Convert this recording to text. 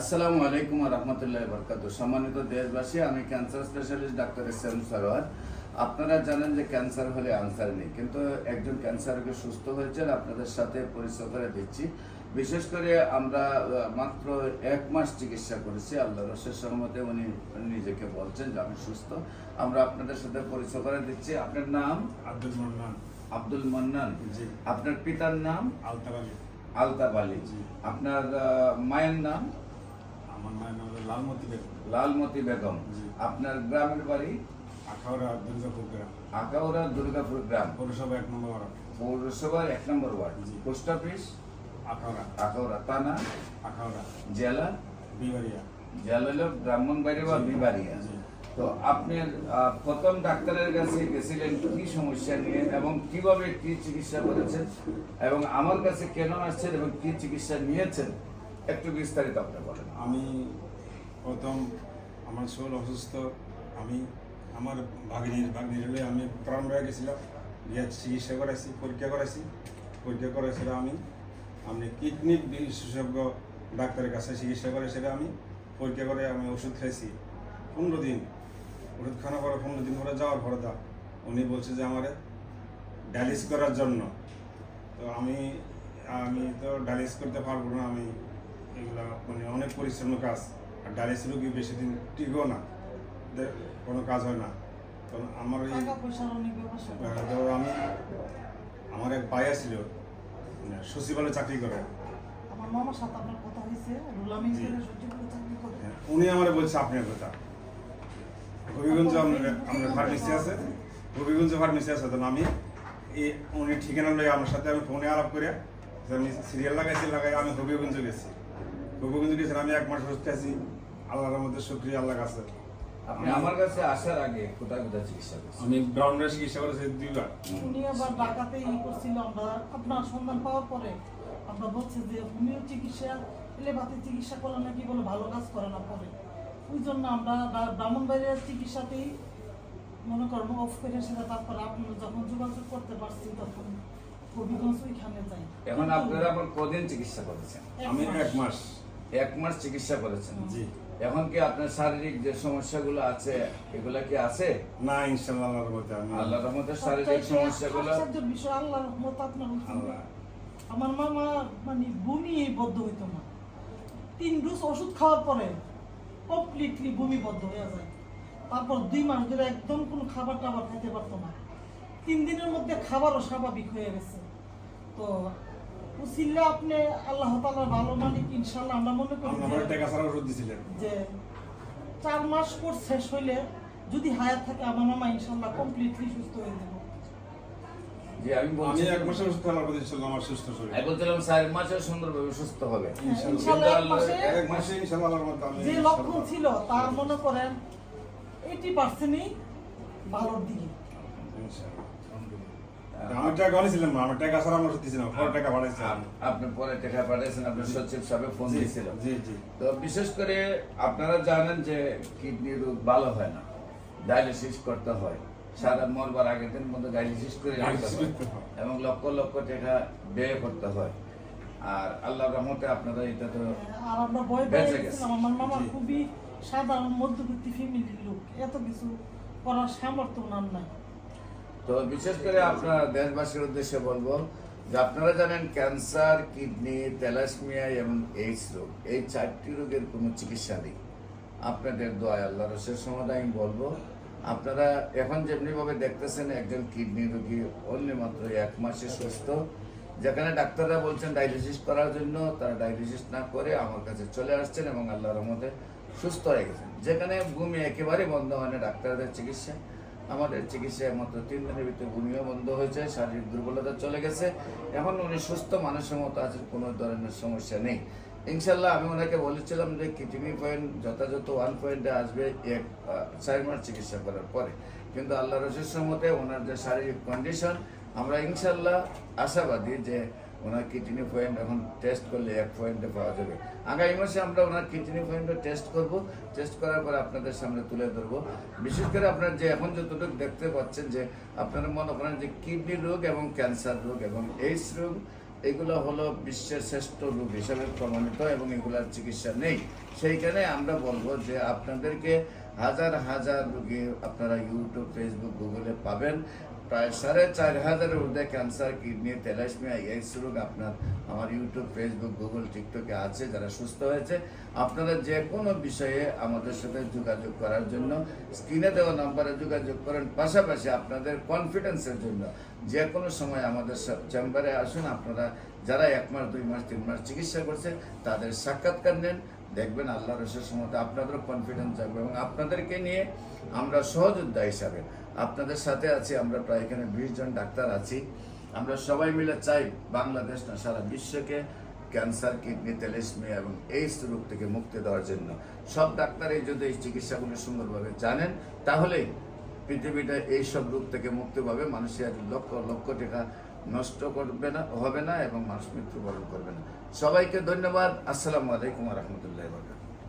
আসসালামু আলাইকুম রহমতুল্লাহ বরকাত সম্মানিত দেশবাসী আমি cancer specialist doctor S M Sarwar. আপনারা জানেন যে ক্যান্সার হলে আনসার নেই কিন্তু একজন ক্যান্সার রোগে সুস্থ হয়েছেন আপনাদের সাথে পরিচয় করে দিচ্ছি। বিশেষ করে আমরা মাত্র এক মাস চিকিৎসা করেছি আল্লাহ রসের সহমতে উনি নিজেকে বলছেন যে আমি সুস্থ। আমরা আপনাদের সাথে পরিচয় করে দিচ্ছি। আপনার নাম? আব্দুল মান্নান। আব্দুল মান্নান। জি। আপনার পিতার নাম? আলতার আলী। আলতাব আলী। জি। আপনার মায়ের নাম? আমার মায়ের নাম হলো লালমতি বেগম। লালমতি বেগম। আপনার গ্রামের বাড়ি? আখাউড়া দুর্গাপুর গ্রাম। আকাউরা দুর্গাপুর গ্রাম। পৌরসভা এক নম্বর ওয়ার্ড। পৌরসভার এক number ward. Post office? Akhaura. Akhaura থানা? আখাউড়া। জেলা? বিবাড়িয়া। জেলা হলো ব্রাহ্মণবাড়ি বা জি। বিবাড়িয়া। তো আপনি আহ, প্রথম ডাক্তারের কাছে গেছিলেন কি সমস্যা নিয়ে এবং কীভাবে কি চিকিৎসা করেছেন? এবং আমার কাছে কেন আসছেন এবং কি চিকিৎসা নিয়েছেন? একটু বিস্তারিত আপনি বলেন আমি প্রথম আমার শরীর অসুস্থ, আমি আমার ভাগ্নির ভাগ্নির হলে আমি প্রাণ রয়ে গেছিলাম। গিয়ে চিকিৎসা করাইছি, পরীক্ষা করাইছি। পরীক্ষা করেছিলাম আমি আমি কিডনি বিশেষজ্ঞ ডাক্তারের কাছে চিকিৎসা করে সেটা আমি। পরীক্ষা করে আমি ওষুধ খাইছি। পনেরো দিন, ওষুধ খাওয়ার পরে পনেরো দিন পরে যাওয়ার পরে দা, উনি বলছে যে আমার ডায়ালিস করার জন্য। তো আমি আমি তো ডায়ালিস করতে পারব না, আমি এগুলা মানে অনেক পরিশ্রমের কাজ। আর ডায়ালিস রোগী বেশি দিন টিকও না। কোনো কাজ হয় না। তো আমার এই ব্যবসা আহ, তো আমি আমার এক ভাইয়া ছিল মানে সচিবালয়ে চাকরি করে। আমার হ্যাঁ, উনি আমার বলছে আপনার কথা। হবিগঞ্জ আমাদের ফার্মেসি আছে? হবিগঞ্জ ফার্মেসি আছে তো আমি এই উনি ঠিকানা লই আমার সাথে আমি ফোনে আলাপ করে আমি সিরিয়াল লাগাইছি লাগাই আমি হবিগঞ্জ গেছি। হবিগঞ্জ গেছি আমি এক মাস সুস্থ আছি। আল্লাহর মধ্যে শুক্রিয়া আল্লাহ কাছে। আপনি আমার কাছে আসার আগে কোথায় কোথায় চিকিৎসা করছেন? আমি ব্রাউন চিকিৎসা করেছি দুইবার। উনি আবার ঢাকাতে ই করছিল আমরা। আপনার সন্ধান পাওয়ার পরে আমরা বলছে যে হোমিও চিকিৎসা এলেবাতি চিকিৎসা করলে নাকি বলে ভালো কাজ করে না পরে। ওই জন্য আমরা চিকিৎসাতেই মনে কর্ম অফ করে সেটা তারপরে আপনারা যখন যোগাযোগ করতে পারছি তখন হবিগঞ্জ ওইখানে যাই। এখন আপনারা কদিন চিকিৎসা করেছেন? আমি এক মাস। এক মাস চিকিৎসা করেছেন। জি। এখন কি আপনার শারীরিক যে সমস্যাগুলো আছে এগুলা কি আছে? না ইনশাল্লাহ আল্লাহর মধ্যে আমি আল্লাহ রহমতের শারীরিক সমস্যাগুলো বিষয় আল্লাহর রহমত আপনার আল্লাহ। আমার মামা মানে বমি বদ্ধ হইতো না। তিন ডোজ ওষুধ খাওয়ার পরে কমপ্লিটলি বমি বদ্ধ হয়ে যায়। তারপর দুই মাস ধরে একদম কোনো খাবার টাবার খেতে পারতো না। তিন দিনের মধ্যে খাবারও স্বাভাবিক হয়ে গেছে। তো উচিল্লা আপনি আল্লাহ তালার ভালো মালিক ইনশাল্লাহ আমরা মনে করি আমার যে- টাকা ছাড়া ওষুধ দিছিলেন। যে চার মাস কোর্স শেষ হইলে যদি হায়াত থাকে আমার মামা ইনশাল্লাহ কমপ্লিটলি সুস্থ হয়ে যাবে। যে আমি আমি বলছি এক পর আমার সুস্থ শরীর। আমি বলছিলাম চার মাসে সুন্দরভাবে সুস্থ হবে। এক মাসে মাসে যে লক্ষণ ছিল তার মনে করেন এইটি পার্সেন্টই ভালোর দিকে। আমার টাকা অনেছিলাম না আমার টাকা ছাড়া আমার ওষুধ দিছিলাম পরে টাকা বাড়াইছে আপনি পরে টাকা পাঠিয়েছেন আপনার সচিব সাহেব ফোন দিয়েছিল। জি জি। তো বিশেষ করে আপনারা জানেন যে কিডনি রোগ ভালো হয় না ডায়ালিসিস করতে হয়। সারা মরবার আগের দিন মধ্যে ডায়ালিসিস করে। এবং লক্ষ লক্ষ টাকা ব্যয় করতে হয়। আর আল্লাহ রহমতে আপনারা এটা তো আর আমরা ভয় পেয়ে গেছিলাম। আমার মামা খুবই সাধারণ মধ্যবিত্ত ফ্যামিলির লোক। এত কিছু করার সামর্থ্য ওনার নাই। তো বিশেষ করে আপনার দেশবাসীর উদ্দেশ্যে বলব যে আপনারা জানেন ক্যান্সার, কিডনি তেলাসমিয়া এবং এইডস রোগ। এই চারটি রোগের কোনো চিকিৎসা নেই। আপনাদের দোয়া আল্লাহ রসের সমাধান আমি বলব, আপনারা এখন যেমনিভাবে দেখতেছেন একজন কিডনি রোগী অন্য মাত্র এক মাসে সুস্থ, যেখানে ডাক্তাররা বলছেন ডায়ালিসিস করার জন্য, তারা ডায়ালিসিস না করে আমার কাছে চলে আসছেন এবং আল্লাহর রহমতে সুস্থ হয়ে গেছেন। যেখানে ভূমি একেবারে বন্ধ হয় না ডাক্তারদের চিকিৎসা। আমাদের চিকিৎসায় মাত্র তিন দিনের ভিতরে ভূমিও বন্ধ হয়েছে শারীরিক দুর্বলতা চলে গেছে। এখন উনি সুস্থ, মানুষের মতো আছে কোনো ধরনের সমস্যা নেই। ইনশাল্লাহ আমি ওনাকে বলেছিলাম যে কিডনি পয়েন্ট, যথাযথ ওয়ান পয়েন্টে আসবে এক চার মাস চিকিৎসা করার পরে। কিন্তু আল্লাহ রসের মতে ওনার যে শারীরিক কন্ডিশন আমরা ইনশাল্লাহ আশাবাদী যে ওনার কিডনি পয়েন্ট এখন টেস্ট করলে এক পয়েন্টে পাওয়া যাবে। আগামী মাসে আমরা ওনার কিডনি পয়েন্টে টেস্ট করব। টেস্ট করার পর আপনাদের সামনে তুলে ধরবো। বিশেষ করে আপনারা যে এখন যতটুকু দেখতে পাচ্ছেন যে আপনারা মনে করেন যে কিডনি রোগ এবং ক্যান্সার রোগ এবং এইডস রোগ, এগুলো হলো বিশ্বের শ্রেষ্ঠ রোগ হিসাবে প্রমাণিত এবং এগুলার চিকিৎসা নেই। সেইখানে আমরা বলব যে আপনাদেরকে হাজার হাজার রোগী আপনারা ইউটিউব ফেসবুক গুগলে পাবেন। প্রায় সাড়ে চার হাজারের ঊর্ধ্বে ক্যান্সার কিডনি তেলাসমিয়া এইডস রোগ আপনার আমার ইউটিউব ফেসবুক গুগল টিকটকে আছে, যারা সুস্থ হয়েছে। আপনারা যে কোনো বিষয়ে আমাদের সাথে যোগাযোগ করার জন্য স্ক্রিনে দেওয়া নাম্বারে যোগাযোগ করেন। পাশাপাশি আপনাদের কনফিডেন্সের জন্য যে কোনো সময় আমাদের চেম্বারে আসুন। আপনারা যারা এক মাস, দুই মাস, তিন মাস চিকিৎসা করছে, তাদের সাক্ষাৎকার নেন। দেখবেন আল্লাহ রসের সময় আপনাদেরও কনফিডেন্স থাকবে এবং আপনাদেরকে নিয়ে আমরা সহযোদ্ধা হিসাবে আপনাদের সাথে আছি, আমরা প্রায় এখানে বিশ জন ডাক্তার আছি। আমরা সবাই মিলে চাই বাংলাদেশ না, সারা বিশ্বকে ক্যান্সার, কিডনি তেলেসমিয়া এবং এইডস রোগ থেকে মুক্তি দেওয়ার জন্য। সব ডাক্তারই যদি এই চিকিৎসাগুলি সুন্দরভাবে জানেন, তাহলেই পৃথিবীটা এইসব রোগ থেকে মুক্তি পাবে। মানুষের লক্ষ লক্ষ টাকা নষ্ট করবে না, হবে না এবং মানুষ মৃত্যুবরণ করবে না। সবাইকে ধন্যবাদ। আসসালামু আলাইকুম রহমতুল্লাহ